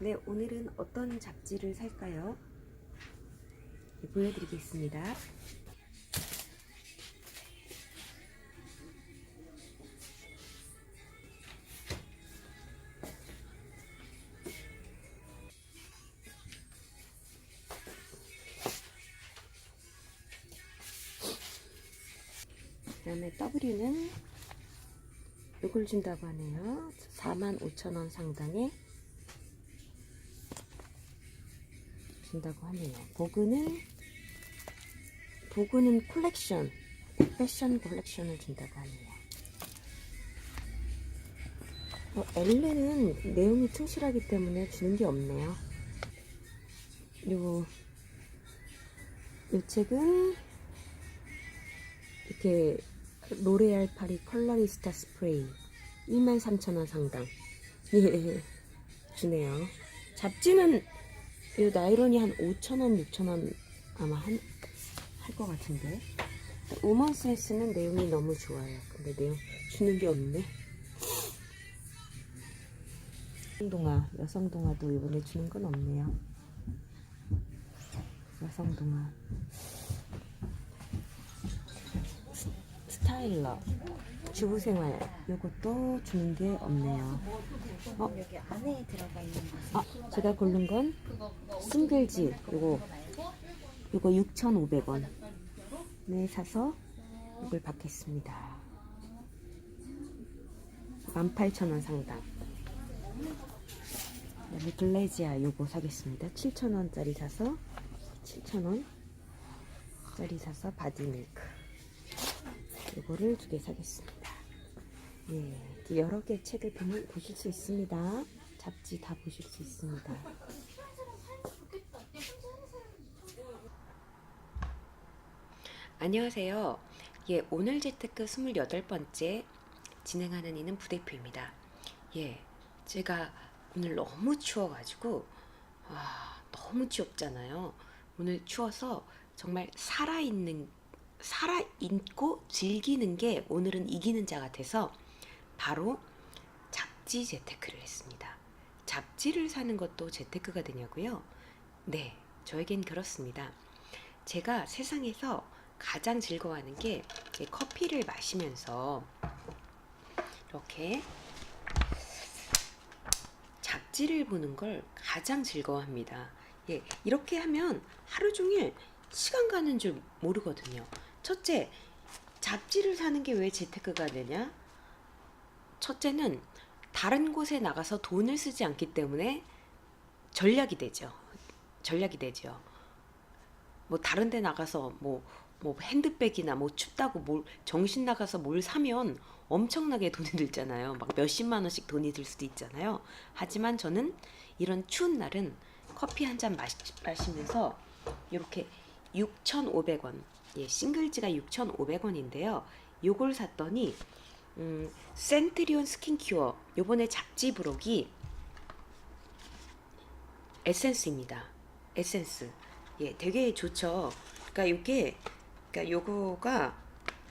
네, 오늘은 어떤 잡지를 살까요? 네, 보여드리겠습니다. 그 다음에 W는 이걸 준다고 하네요. 45,000원 상당의 준다고 하네요. 보그는 보그는 콜렉션 패션 콜렉션을 준다고 하네요. 어, 엘레는 내용이 충실하기 때문에 주는 게 없네요. 요, 요 책은 이렇게 로레알 파리 컬러리스타 스프레이 23,000원 상당 예 주네요. 잡지는 이 나이론이 한 5,000원, 6,000원 아마 한 할 것 같은데 우먼 센스는 내용이 너무 좋아요. 근데 내용 주는 게 없네. 여성동화, 여성동화도 이번에 주는 건 없네요. 여성동화. 스타일러, 주부생활, 요것도 주는 게 없네요. 어? 아, 제가 고른 건 싱글지 요거. 요거 6,500원. 네 사서 이걸 받겠습니다. 18,000원 상당. 그다음에 글래지아 요거 사겠습니다. 7,000원짜리 사서 7,000원 짜리 사서 바디밀크. 요거를 두 개 사겠습니다 예, 여러 개 책을 보면 보실 수 있습니다 잡지 다 보실 수 있습니다 안녕하세요. 예, 오늘 재테크 28번째 진행하는 이는 부대표입니다. 예, 제가 오늘 너무 추워가지고, 아, 너무 추웠잖아요. 오늘 추워서 정말 살아있는, 살아있고 즐기는 게 오늘은 이기는 자 같아서 바로 잡지 재테크를 했습니다. 잡지를 사는 것도 재테크가 되냐고요? 네, 저에겐 그렇습니다. 제가 세상에서 가장 즐거워하는 게 커피를 마시면서 이렇게 잡지를 보는 걸 가장 즐거워합니다. 예, 이렇게 하면 하루 종일 시간 가는 줄 모르거든요. 첫째, 잡지를 사는 게 왜 재테크가 되냐? 첫째는 다른 곳에 나가서 돈을 쓰지 않기 때문에 전략이 되죠. 전략이 되죠. 뭐 다른 데 나가서 뭐, 뭐 핸드백이나 뭐 춥다고 뭘 정신 나가서 뭘 사면 엄청나게 돈이 들잖아요. 막 몇십만 원씩 돈이 들 수도 있잖아요. 하지만 저는 이런 추운 날은 커피 한 잔 마시면서 이렇게 6,500원. 예, 싱글지가 6,500원인데요. 요걸 샀더니 음, 센트리온 스킨큐어 요번에 잡지 부록이 에센스입니다. 에센스. 예, 되게 좋죠. 그러니까 요게 그러니까 요거가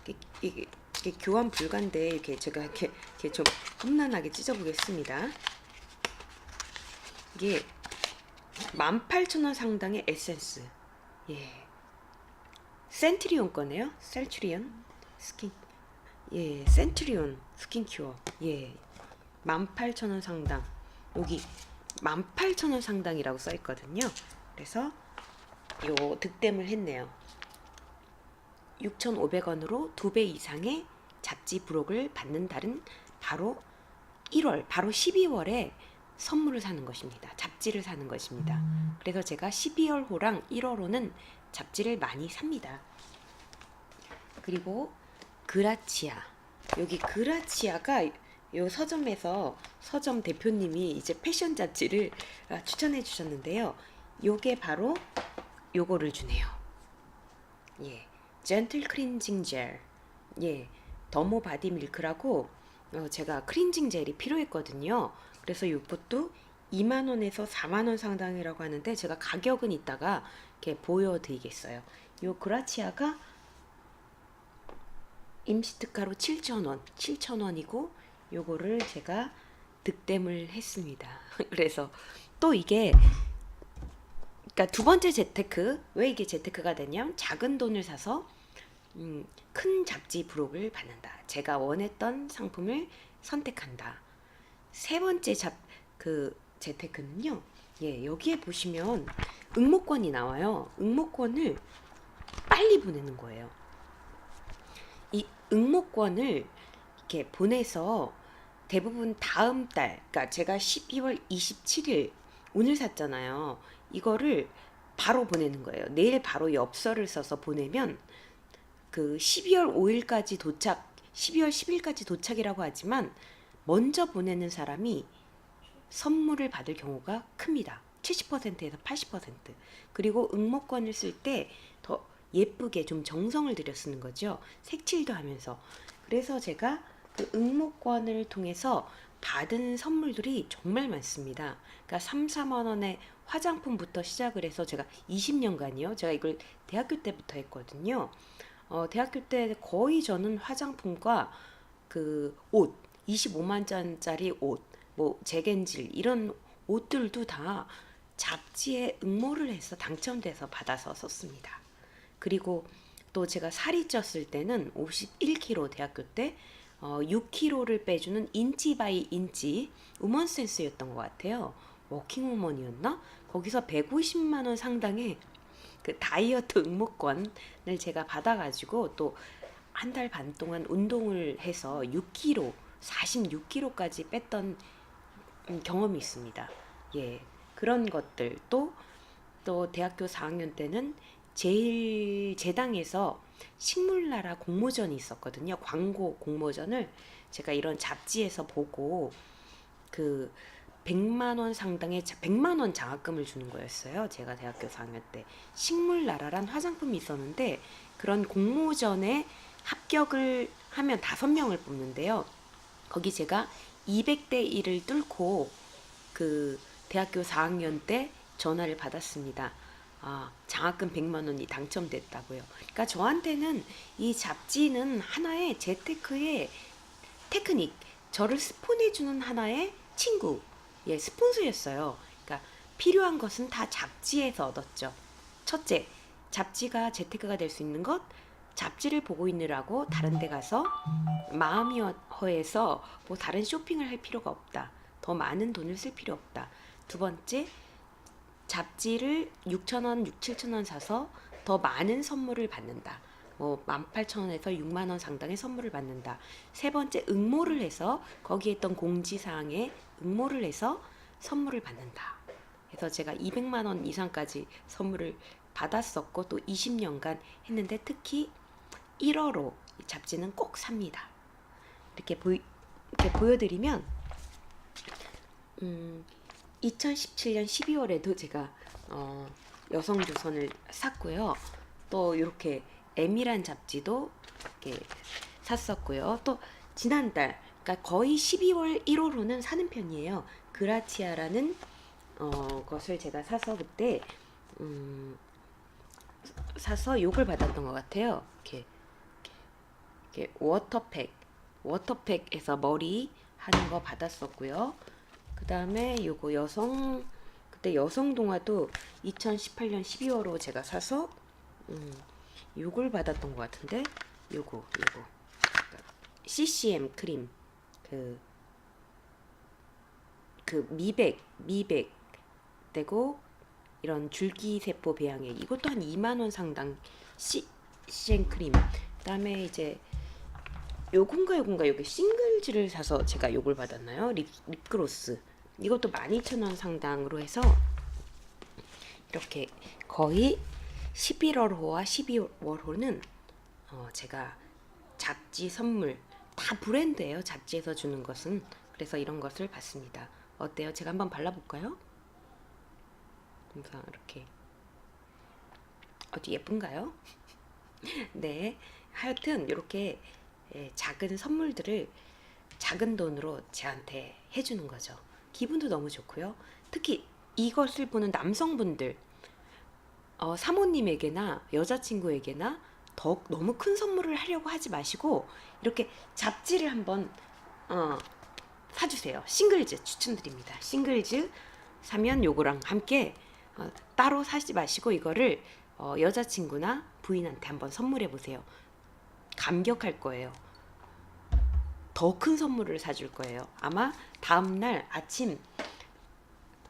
이게, 이게, 이게 교환 불가인데 이렇게 제가 이렇게, 이렇게 좀 험난하게 찢어 보겠습니다. 이게 18,000원 상당의 에센스. 예. 센트리온 거네요. 센트리온 스킨 예, 센트리온 스킨 큐어. 예. 18,000원 상당. 여기 18,000원 상당이라고 써 있거든요. 그래서 요 득템을 했네요. 6,500원으로 두 배 이상의 잡지 부록을 받는 달은 바로 1월, 바로 12월에 선물을 사는 것입니다. 잡지를 사는 것입니다. 그래서 제가 12월 호랑 1월 호는 잡지를 많이 삽니다. 그리고 그라치아. 여기 그라치아가 요 서점에서 서점 대표님이 이제 패션 잡지를 아, 추천해 주셨는데요. 요게 바로 요거를 주네요. 예. 젠틀 크린징 젤. 예. 더모 바디 밀크라고 어, 제가 크린징 젤이 필요했거든요. 그래서 요것도 2만 원에서 4만 원 상당이라고 하는데 제가 가격은 이따가 이렇게 보여 드리겠어요. 요 그라치아가 임시 특가로 7,000원, 7,000원이고 요거를 제가 득템을 했습니다. 그래서 또 이게 그러니까 두 번째 재테크 왜 이게 재테크가 되냐면 작은 돈을 사서 음, 큰 잡지 부록을 받는다. 제가 원했던 상품을 선택한다. 세 번째 잡 그 재테크는요. 예, 여기에 보시면 응모권이 나와요. 응모권을 빨리 보내는 거예요. 이 응모권을 이렇게 보내서 대부분 다음 달, 그러니까 제가 12월 27일 오늘 샀잖아요. 이거를 바로 보내는 거예요. 내일 바로 엽서를 써서 보내면 그 12월 5일까지 도착, 12월 10일까지 도착이라고 하지만 먼저 보내는 사람이 선물을 받을 경우가 큽니다. 70%에서 80%. 그리고 응모권을 쓸때더 예쁘게 좀 정성을 들여 쓰는 거죠. 색칠도 하면서. 그래서 제가 그 응모권을 통해서 받은 선물들이 정말 많습니다. 그러니까 3, 4만 원의 화장품부터 시작을 해서 제가 20년간이요. 제가 이걸 대학교 때부터 했거든요. 어, 대학교 때 거의 저는 화장품과 그 옷, 25만짜리 옷, 뭐 제겐질 이런 옷들도 다 잡지에 응모를 해서 당첨돼서 받아서 썼습니다. 그리고 또 제가 살이 쪘을 때는 51kg 대학교 때 어, 6kg를 빼주는 인치 바이 인치 우먼센스였던 것 같아요. 워킹우먼이었나? 거기서 150만 원 상당의 그 다이어트 응모권을 제가 받아가지고 또 한 달 반 동안 운동을 해서 6kg, 46kg까지 뺐던 음, 경험이 있습니다. 예, 그런 것들 또 또 대학교 4학년 때는 제일 제당에서 식물나라 공모전이 있었거든요. 광고 공모전을 제가 이런 잡지에서 보고 그 100만 원 상당의 자- 100만 원 장학금을 주는 거였어요. 제가 대학교 4학년 때 식물나라란 화장품이 있었는데 그런 공모전에 합격을 하면 다섯 명을 뽑는데요. 거기 제가 200대 1을 뚫고 그 대학교 4학년 때 전화를 받았습니다. 아, 장학금 100만 원이 당첨됐다고요. 그러니까 저한테는 이 잡지는 하나의 재테크의 테크닉, 저를 스폰해주는 하나의 친구, 예, 스폰서였어요. 그러니까 필요한 것은 다 잡지에서 얻었죠. 첫째, 잡지가 재테크가 될 수 있는 것, 잡지를 보고 있느라고 다른 데 가서 마음이 허해서 뭐 다른 쇼핑을 할 필요가 없다. 더 많은 돈을 쓸 필요 없다. 두 번째, 잡지를 6,000원, 6, 7,000원 사서 더 많은 선물을 받는다. 뭐 18,000원에서 6만 원 상당의 선물을 받는다. 세 번째, 응모를 해서 거기에 있던 공지 사항에 응모를 해서 선물을 받는다. 그래서 제가 200만 원 이상까지 선물을 받았었고 또 20년간 했는데 특히 1월호 잡지는 꼭 삽니다. 이렇게 보이 이렇게 보여드리면 음, 2017년 12월에도 제가 어, 여성 조선을 샀고요. 또 이렇게 M이란 잡지도 이렇게 샀었고요. 또 지난달, 그러니까 거의 12월 1호로는 사는 편이에요. 그라치아라는 어, 것을 제가 사서 그때 음, 사서 욕을 받았던 것 같아요. 이렇게, 이렇게 워터팩, 워터팩에서 머리 하는 거 받았었고요. 그 다음에 요거 여성 그때 여성 동화도 2018년 12월로 제가 사서 음, 요걸 받았던 것 같은데 요거 요거. CCM 크림. 그, 그 미백 미백 되고 이런 줄기세포 배양액. 이것도 한 2만 원 상당 시, CCM 크림. 그 다음에 이제 요건가 요건가 여기 싱글즈를 사서 제가 요걸 받았나요? 립, 립그로스 이것도 12,000원 상당으로 해서 이렇게 거의 11월호와 12월호는 어, 제가 잡지 선물 다 브랜드예요. 잡지에서 주는 것은 그래서 이런 것을 받습니다. 어때요? 제가 한번 발라볼까요? 항상 이렇게 어디 예쁜가요? 네, 하여튼 이렇게 예, 작은 선물들을 작은 돈으로 저한테 해주는 거죠. 기분도 너무 좋고요. 특히 이것을 보는 남성분들, 어, 사모님에게나 여자친구에게나 더 너무 큰 선물을 하려고 하지 마시고 이렇게 잡지를 한번 어, 사주세요. 싱글즈 추천드립니다. 싱글즈 사면 요거랑 함께 어, 따로 사지 마시고 이거를 어, 여자친구나 부인한테 한번 선물해 보세요. 감격할 거예요. 더 큰 선물을 사줄 거예요. 아마 다음 날 아침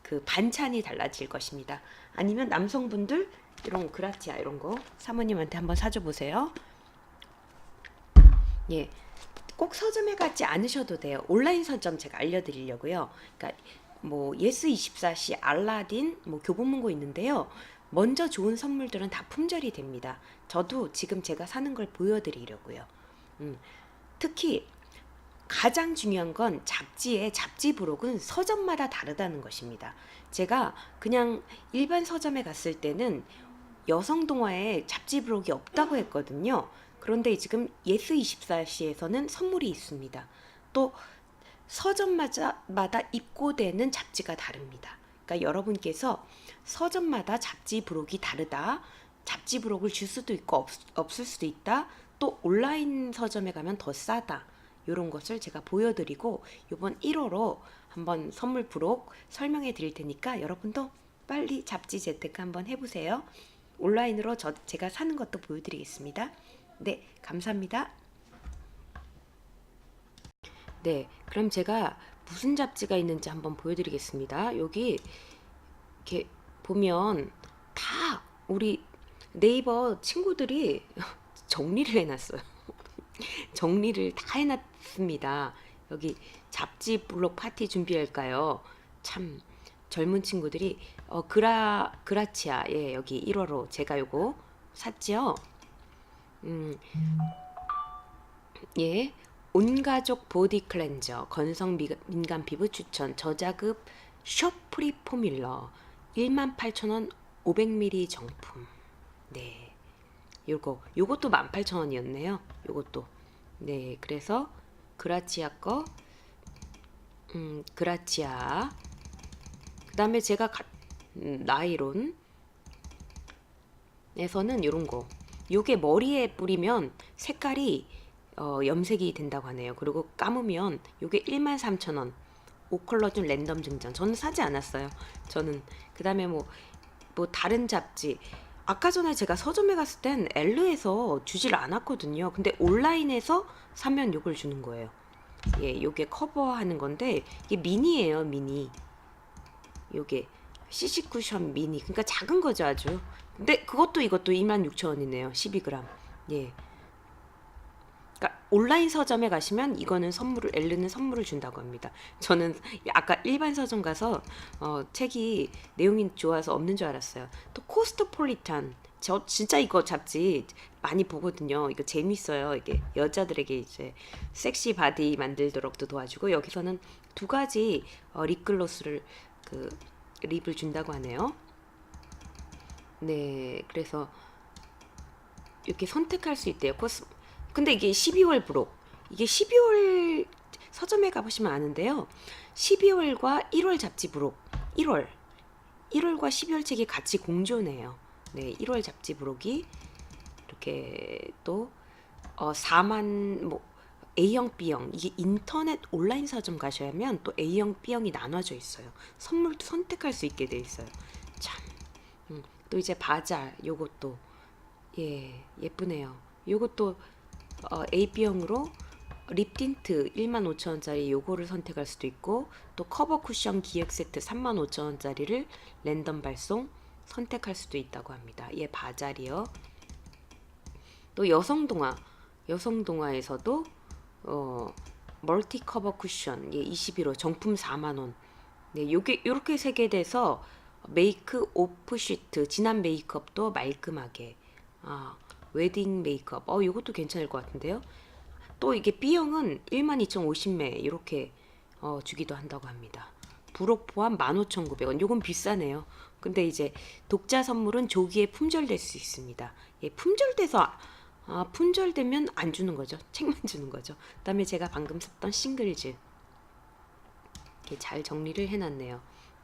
그 반찬이 달라질 것입니다. 아니면 남성분들 이런 그라티아 이런 거 사모님한테 한번 사줘 보세요. 예. 꼭 서점에 가지 않으셔도 돼요. 온라인 서점 제가 알려드리려고요. 그러니까 뭐 예스 24시, 알라딘, 뭐 교보문고 있는데요. 먼저 좋은 선물들은 다 품절이 됩니다. 저도 지금 제가 사는 걸 보여드리려고요. 음, 특히 가장 중요한 건 잡지의 잡지 부록은 서점마다 다르다는 것입니다. 제가 그냥 일반 서점에 갔을 때는 여성 동화에 잡지 부록이 없다고 했거든요. 그런데 지금 예스 24시에서는 선물이 있습니다. 또 서점마다 마다 입고되는 잡지가 다릅니다. 그러니까 여러분께서 서점마다 잡지 부록이 다르다. 잡지 부록을 줄 수도 있고 없, 없을 수도 있다. 또 온라인 서점에 가면 더 싸다. 이런 것을 제가 보여드리고 이번 1호로 한번 선물 부록 설명해 드릴 테니까 여러분도 빨리 잡지 재테크 한번 해보세요. 온라인으로 저 제가 사는 것도 보여드리겠습니다. 네, 감사합니다. 네, 그럼 제가 무슨 잡지가 있는지 한번 보여드리겠습니다. 여기 이렇게 보면 다 우리 네이버 친구들이 정리를 해놨어요. 정리를 다 해놨습니다. 여기 잡지 블록 파티 준비할까요? 참 젊은 친구들이 어 그라 그라치아 예 여기 1호로 제가 요거 샀지요. 음. 예. 온가족 보디 클렌저 건성 미- 민감 피부 추천 저자급 쇼프리 포뮬러 18,000원 500ml 정품. 네. 요거 요것도 18,000원이었네요. 요것도. 네. 그래서 그라치아 거 음, 그라치아. 그 다음에 제가 가, 음, 나이론 에서는 요런 거. 요게 머리에 뿌리면 색깔이 어, 염색이 된다고 하네요. 그리고 감으면 요게 13,000원. 오컬러준 랜덤 증정. 저는 사지 않았어요. 저는 그 다음에 뭐 뭐 다른 잡지 아까 전에 제가 서점에 갔을 땐 엘르에서 주질 않았거든요. 근데 온라인에서 사면 요걸 주는 거예요. 예, 요게 커버하는 건데 이게 미니예요, 미니. 요게 CC 쿠션 미니. 그러니까 작은 거죠, 아주. 근데 그것도 이것도 26,000원이네요. 12g. 예. 그러니까 온라인 서점에 가시면 이거는 선물을 엘르는 선물을 준다고 합니다. 저는 아까 일반 서점 가서 어, 책이 내용이 좋아서 없는 줄 알았어요. 또 코스트폴리탄 저 진짜 이거 잡지 많이 보거든요. 이거 재밌어요. 이게 여자들에게 이제 섹시 바디 만들도록도 도와주고 여기서는 두 가지 어, 립글로스를 그 립을 준다고 하네요. 네, 그래서 이렇게 선택할 수 있대요. 코스 근데 이게 12월 부록. 이게 12월 서점에 가보시면 아는데요. 12월과 1월 잡지 부록. 1월. 1월과 12월 책이 같이 공존해요. 네, 1월 잡지 부록이 이렇게 또 어, 4만 뭐 A형, B형 이게 인터넷 온라인 서점 가셔야면 또 A형, B형이 나눠져 있어요. 선물도 선택할 수 있게 돼 있어요. 참. 음, 또 이제 바잘 요것도 예 예쁘네요. 요것도 어, AB형으로 립 틴트 15,000원짜리 요거를 선택할 수도 있고 또 커버 쿠션 기획 세트 35,000원짜리를 랜덤 발송 선택할 수도 있다고 합니다. 얘 바잘이요. 또 여성 동화 여성 동화에서도 어 멀티 커버 쿠션 예 21호 정품 4만 원. 네, 요게 요렇게 세 개 돼서 메이크 오프 시트 진한 메이크업도 말끔하게 아 웨딩 메이크업 어 요것도 괜찮을 것 같은데요. 또 이게 B형은 12,050매 이렇게 어, 주기도 한다고 합니다. 부록 포함 15,900원. 요건 비싸네요. 근데 이제 독자 선물은 조기에 품절될 수 있습니다. 예, 품절돼서 아, 품절되면 안 주는 거죠. 책만 주는 거죠. 그다음에 제가 방금 썼던 싱글즈 이렇게 잘 정리를 해 놨네요.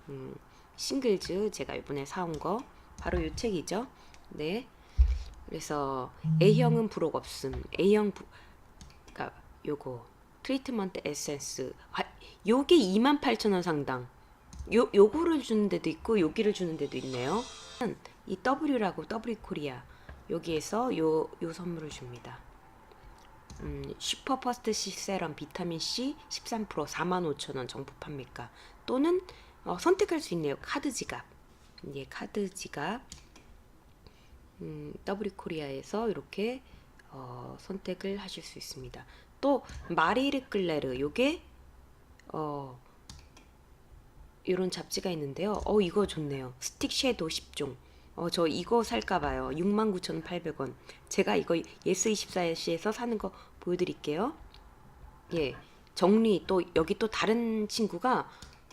음, 싱글즈 제가 이번에 사온 거 바로 요 책이죠. 네. 그래서 A형은 부록 없음. A형 부, 그러니까 요거 트리트먼트 에센스. 아, 요게 28,000원 상당. 요 요거를 주는 데도 있고 여기를 주는 데도 있네요. 이 W라고 W 코리아 여기에서 요 요 선물을 줍니다. 음, 슈퍼 퍼스트 C 세럼 비타민 C 13% 45,000원 정부 판매가 또는 어, 선택할 수 있네요. 카드 지갑. 예, 카드 지갑. 음, W 코리아에서 이렇게 어, 선택을 하실 수 있습니다. 또 마리르 클레르 요게 어 이런 잡지가 있는데요. 어 이거 좋네요. 스틱 섀도우 10종. 어 저 이거 살까 봐요. 69,800원. 제가 이거 예스24시에서 사는 거 보여드릴게요. 예. 정리 또 여기 또 다른 친구가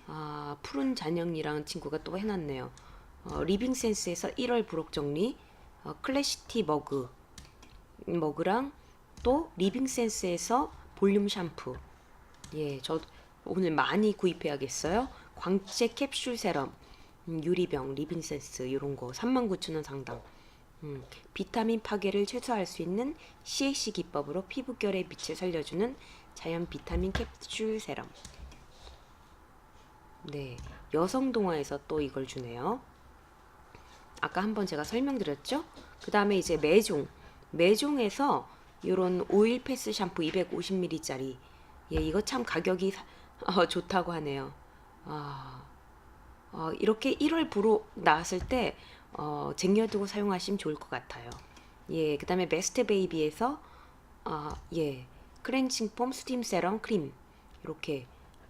아, 푸른 잔영이라는 친구가 또 해놨네요. 어, 리빙센스에서 1월 부록 정리, 어, 클래시티 머그, 머그랑 또 리빙센스에서 볼륨 샴푸. 예, 저 오늘 많이 구입해야겠어요. 광채 캡슐 세럼, 음, 유리병, 리빙센스 이런 거 39,000원 상당. 음, 비타민 파괴를 최소화할 수 있는 CAC 기법으로 피부결의 빛을 살려주는 자연 비타민 캡슐 세럼. 네, 여성 동화에서 또 이걸 주네요. 아까 한번 제가 설명드렸죠? 그 다음에 이제 매종, 매종에서 이런 오일 패스 샴푸 250ml짜리. 예, 이거 참 가격이 사- 어, 좋다고 하네요. 아, 어, 이렇게 1월 부로 나왔을 때 어, 쟁여두고 사용하시면 좋을 것 같아요. 예, 그 다음에 베스트 베이비에서 아, 예, 크렌징 폼 스팀 세럼 크림 이렇게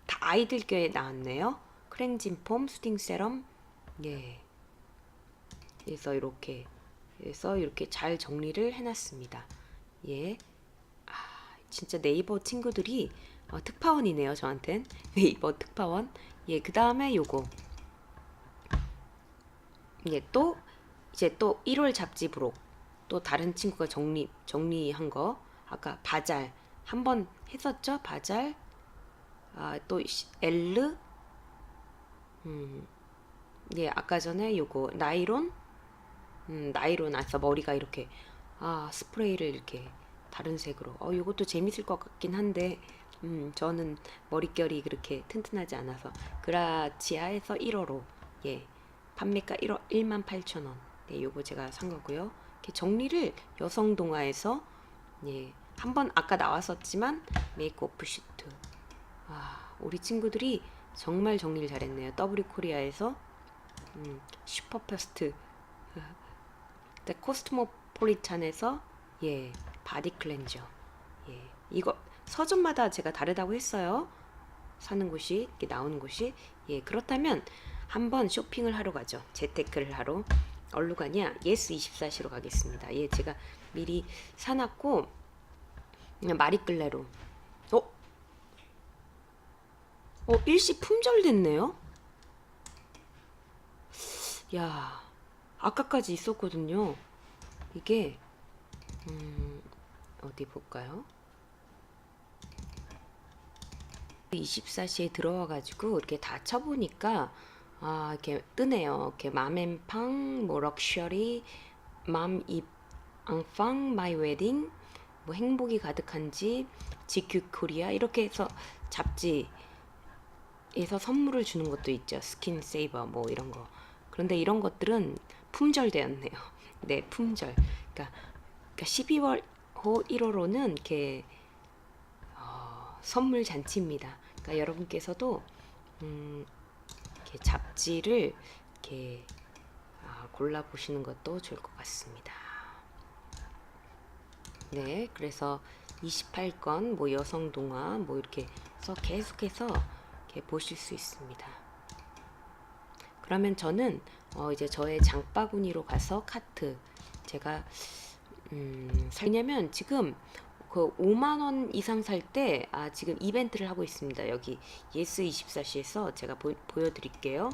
다 아이들 께 나왔네요. 크렌징 폼 스팀 세럼 예, 그래서 이렇게 그래서 이렇게 잘 정리를 해놨습니다. 예, 아, 진짜 네이버 친구들이 어, 특파원이네요. 저한텐 네이버 특파원. 예, 그 다음에 요거. 예, 또 이제 또 1월 잡지 부록. 또 다른 친구가 정리 정리한 거. 아까 바잘 한 번 했었죠? 바잘. 아, 또 시- 엘르. 음. 예, 아까 전에 요거 나이론. 음, 나이론 아서 머리가 이렇게 아, 스프레이를 이렇게 다른 색으로. 어, 요것도 재밌을 것 같긴 한데 음, 저는 머릿결이 그렇게 튼튼하지 않아서 그라치아에서 1호로 예 판매가 1호 1만 8천 원. 네, 요거 제가 산 거고요. 이렇게 정리를 여성 동화에서 예 한번 아까 나왔었지만 메이크업 슈트. 아 우리 친구들이 정말 정리를 잘했네요. W 코리아에서 음, 슈퍼퍼스트 네, 코스모폴리탄에서 예 바디 클렌저. 예 이거 서점마다 제가 다르다고 했어요. 사는 곳이 이렇게 나오는 곳이. 예 그렇다면 한번 쇼핑을 하러 가죠. 재테크를 하러. 얼루 가냐 예스 24시로 가겠습니다. 예 제가 미리 사놨고 그냥 마리끌레로. 어? 어 일시 품절 됐네요? 야 아까까지 있었거든요. 이게 음, 어디 볼까요? 24시에 들어와 가지고 이렇게 다 쳐보니까 아 이렇게 뜨네요. 이렇게 맘앤팡, 뭐 럭셔리, 맘입 앙팡, 마이 웨딩, 뭐 행복이 가득한 집, GQ 코리아 이렇게 해서 잡지 에서 선물을 주는 것도 있죠. 스킨 세이버 뭐 이런 거. 그런데 이런 것들은 품절되었네요. 네, 품절. 그러니까, 그러니까 12월 호 1호로는 이렇게 어, 선물 잔치입니다. 그러니까 여러분께서도 음, 이렇게 잡지를 이렇게 아, 골라 보시는 것도 좋을 것 같습니다. 네, 그래서 28건 뭐 여성 동화 뭐 이렇게 해서 계속해서 이렇게 보실 수 있습니다. 그러면 저는 어 이제 저의 장바구니로 가서 카트 제가 음 살냐면 지금 그 5만 원 이상 살 때 아 지금 이벤트를 하고 있습니다. 여기 예스 24시에서 제가 보, 보여드릴게요.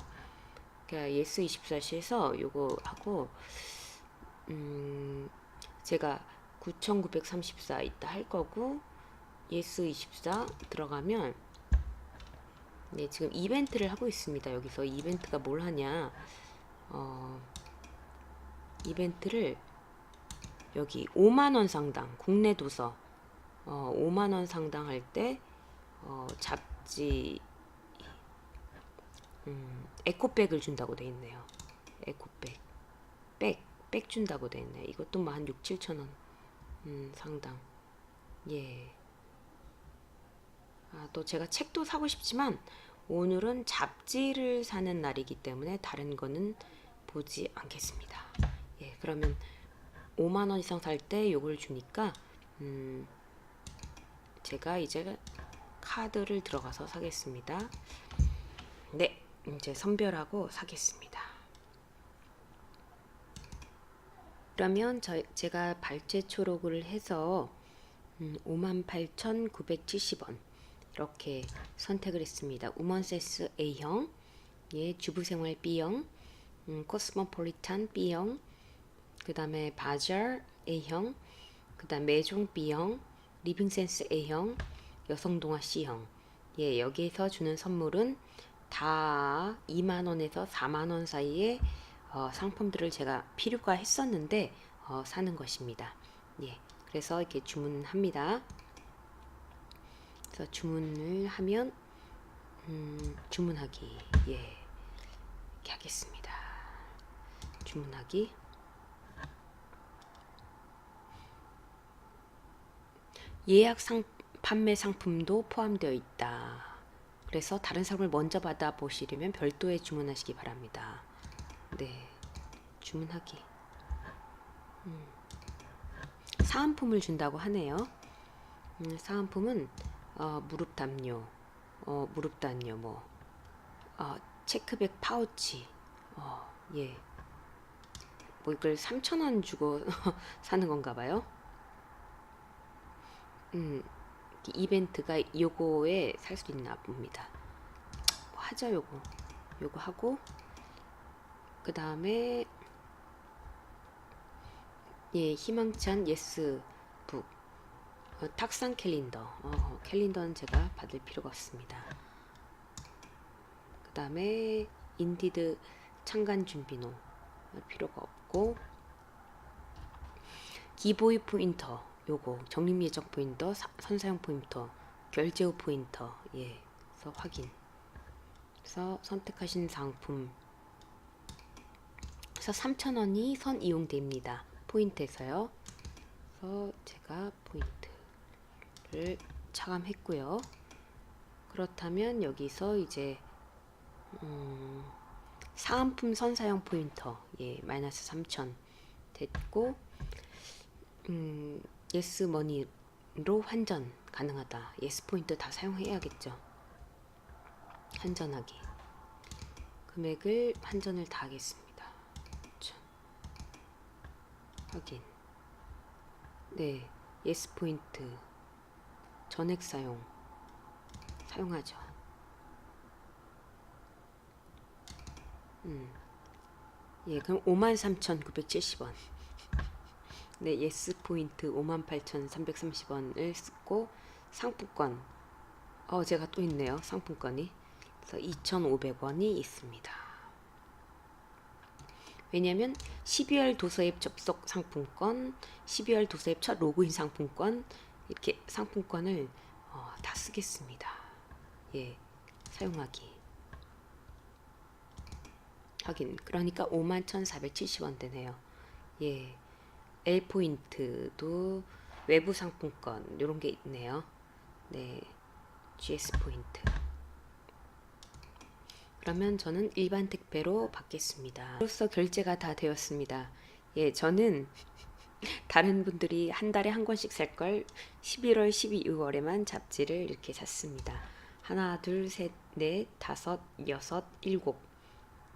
그러니까 예스 24시에서 요거 하고 음 제가 9,934 있다 할 거고 예스 24 들어가면 네, 지금 이벤트를 하고 있습니다. 여기서 이벤트가 뭘 하냐? 어, 이벤트를 여기 5만 원 상당 국내 도서 어, 5만 원 상당 할때 어, 잡지 음, 에코백을 준다고 돼 있네요. 에코백. 백, 백 준다고 돼 있네. 이것도 뭐 한 6, 7천 원. 음, 상당. 예. 아, 또 제가 책도 사고 싶지만 오늘은 잡지를 사는 날이기 때문에 다른 거는 보지 않겠습니다. 예, 그러면 5만 원 이상 살 때 요걸 주니까 음, 제가 이제 카드를 들어가서 사겠습니다. 네, 이제 선별하고 사겠습니다. 그러면 저, 제가 발제 초록을 해서 음, 58,970원 이렇게 선택을 했습니다. 우먼세스 A형, 예, 주부생활 B형, 음, 코스모폴리탄 B형, 그 다음에 바자 A형, 그 다음 메종 B형, 리빙센스 A형, 여성동화 C형. 예, 여기에서 주는 선물은 다 2만 원에서 4만 원 사이에 어, 상품들을 제가 필요가 했었는데 어, 사는 것입니다. 예, 그래서 이렇게 주문합니다. 그래서 주문을 하면 음, 주문하기 예 이렇게 하겠습니다. 주문하기 예약 상 판매 상품도 포함되어 있다. 그래서 다른 상품을 먼저 받아 보시려면 별도의 주문하시기 바랍니다. 네, 주문하기. 음. 사은품을 준다고 하네요. 음, 사은품은 어, 무릎 담요, 어, 무릎 담요, 뭐 어, 체크백 파우치, 어, 예, 뭐 이걸 3,000원 주고 사는 건가 봐요. 음, 이벤트가 요거에 살 수 있나 봅니다. 뭐 하죠, 요거. 요거 하고 그 다음에 예 희망찬 예스 북 어, 탁상 캘린더 어, 캘린더는 제가 받을 필요가 없습니다. 그 다음에 인디드 창간 준비노 필요가 없고 기보이 포인터 요거 적립 예정 포인터 사- 선사용 포인터 결제 후 포인터 예 그래서 확인 그래서 선택하신 상품 그래서 3,000원이 선 이용됩니다. 포인트에서요. 그래서 제가 포인트를 차감했고요. 그렇다면 여기서 이제 음, 사은품 선사용 포인터 예 마이너스 3,000 됐고 음, 예스 머니로 환전 가능하다. 예스 포인트 다 사용해야겠죠. 환전하기. 금액을 환전을 다 하겠습니다. 자, 확인. 네, 예스 포인트 전액 사용 사용하죠. 음, 예, 그럼 53,970원. 네, 예스 포인트 58,330원을 쓰고 상품권. 어, 제가 또 있네요. 상품권이. 그래서 2,500원이 있습니다. 왜냐면 12월 도서앱 접속 상품권, 12월 도서앱 첫 로그인 상품권 이렇게 상품권을 어, 다 쓰겠습니다. 예, 사용하기. 확인. 그러니까 51,470원 되네요. 예. L 포인트도 외부 상품권 이런 게 있네요. 네. GS 포인트. 그러면 저는 일반 택배로 받겠습니다.로서 결제가 다 되었습니다. 예, 저는 다른 분들이 한 달에 한 권씩 살 걸 11월, 12월에만 잡지를 이렇게 샀습니다. 하나, 둘, 셋, 넷, 다섯, 여섯, 일곱.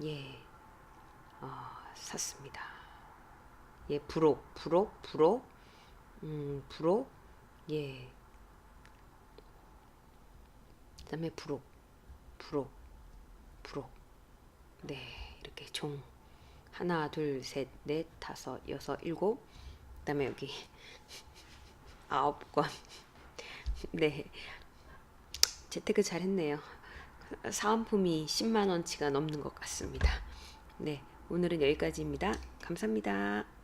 예, 어, 샀습니다. 예, 부록, 부록, 부록, 음, 부록, 예. 그 다음에 부록, 부록, 부록. 네, 이렇게 총 하나, 둘, 셋, 넷, 다섯, 여섯, 일곱. 그 다음에 여기 아홉 권. 네, 재테크 잘했네요. 사은품이 10만 원치가 넘는 것 같습니다. 네, 오늘은 여기까지입니다. 감사합니다.